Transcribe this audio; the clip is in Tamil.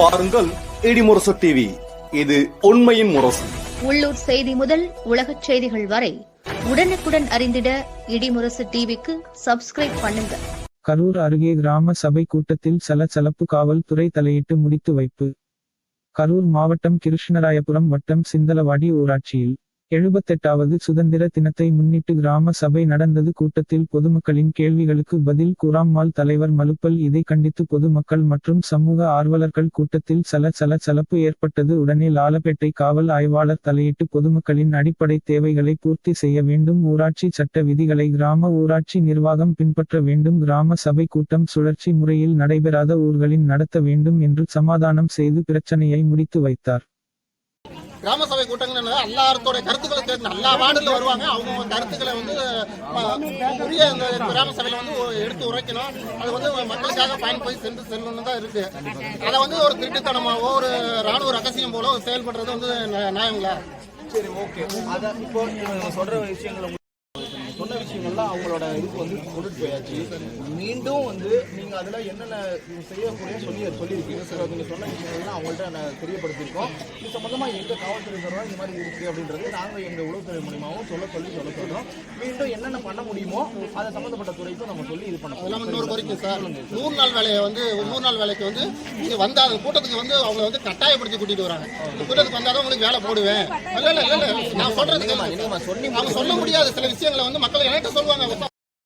பாருங்கள் இடிமுரசு டிவி இது உண்மையின் முரசு. உள்ளூர் செய்தி முதல் உலகச் செய்திகள் வரை உடனுக்குடன் அறிந்திட இடிமுரசு டிவிக்கு சப்ஸ்கிரைப் பண்ணுங்க. கரூர் அருகே கிராம சபை கூட்டத்தில் சலசலப்பு காவல்துறை தலையிட்டு முடித்து வைப்பு. கரூர் மாவட்டம் கிருஷ்ணராயபுரம் வட்டம் சிந்தலவாடி ஊராட்சியில். எழுபத்தெட்டாவது சுதந்திர தினத்தை முன்னிட்டு கிராம சபை நடந்தது. கூட்டத்தில் பொதுமக்களின் கேள்விகளுக்கு பதில் குராம்மாள் தலைவர் மலுப்பல். இதை கண்டித்து பொதுமக்கள் மற்றும் சமூக ஆர்வலர்கள் கூட்டத்தில் சல சல சலப்பு ஏற்பட்டது. உடனே லாலப்பேட்டை காவல் ஆய்வாளர் தலையிட்டு பொதுமக்களின் அடிப்படை தேவைகளை பூர்த்தி செய்ய வேண்டும். ஊராட்சி சட்ட விதிகளை கிராம ஊராட்சி நிர்வாகம் பின்பற்ற வேண்டும். கிராம சபை கூட்டம் சுழற்சி முறையில் நடைபெறாத ஊர்களின் நடத்த வேண்டும் என்று சமாதானம் செய்து பிரச்சனையை முடித்து வைத்தார். கிராம சபை கூட்டங்கள் எல்லாத்தோட கருத்துக்களை கேட்டு எல்லா வார்டில் வருவாங்க. அவங்க கருத்துக்களை வந்து உரிய இந்த கிராம சபையில வந்து எடுத்து உரைக்கணும். அது வந்து மக்களுக்காக பயன் போய் சென்று செல்லணும் தான் இருக்கு. அதை வந்து ஒரு திருட்டுத்தனமாவோ ஒரு ராணுவ ரகசியம் போல செயல்படுறது வந்து ந- நியாயங்களா? சரி ஓகே. அதான் இப்போ சொல்ற விஷயங்களை விஷயங்கள்லாம் அவங்களோட இதுக்கு வந்து கொண்டுட்டு போயாச்சு. மீண்டும் வந்து நீங்க அதுல என்னென்ன செய்யக்கூடிய சொல்லி சொல்லியிருக்கீங்க. சார் நீங்க சொன்ன விஷயங்கள்லாம் அவங்கள்ட்ட நான் தெரியப்படுத்தியிருக்கோம். இது சம்பந்தமா எங்க காவல்துறை சொல்றோம் இந்த மாதிரி இருக்கு அப்படின்றது நாங்க எங்க உளவுத்துறை மூலியமாவும் சொல்ல சொல்லி சொல்ல சொல்றோம். மீண்டும் என்னென்ன பண்ண முடியுமோ அதை சம்பந்தப்பட்ட துறைக்கும் நம்ம சொல்லி இது பண்ண அதெல்லாம் இன்னொரு கோரிக்கை சார். நூறு நாள் வேலையை வந்து நூறு நாள் வேலைக்கு வந்து நீங்க வந்தா அந்த கூட்டத்துக்கு வந்து அவங்க வந்து கட்டாயப்படுத்தி கூட்டிட்டு வராங்க. கூட்டத்துக்கு வந்தாதான் உங்களுக்கு வேலை போடுவேன். இல்ல இல்ல இல்ல நான் அவங்க சொல்ல முடியாத சில விஷயங்களை வந்து மக்கள் esto solo van.